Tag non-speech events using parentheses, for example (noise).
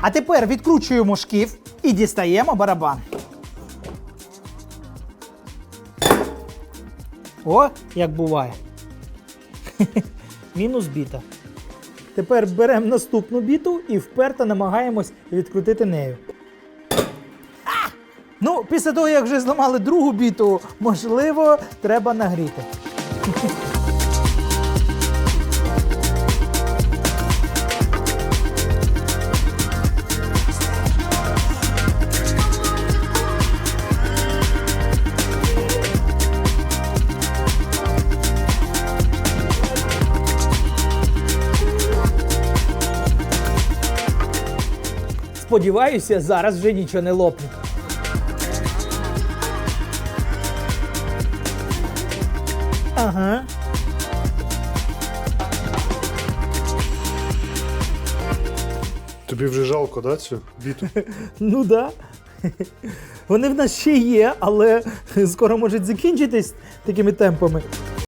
А тепер відкручуємо шкіф і дістаємо барабан. О, як буває. (laughs) Мінус біта. Тепер беремо наступну біту і вперто намагаємось відкрутити нею. А! Ну, після того, як вже зламали другу біту, можливо, треба нагріти. (laughs) Сподіваюся, зараз вже нічого не лопне. Ага. Тобі вже жалко, да, цю біту? (laughs) Ну да. Вони в нас ще є, але скоро можуть закінчитись такими темпами.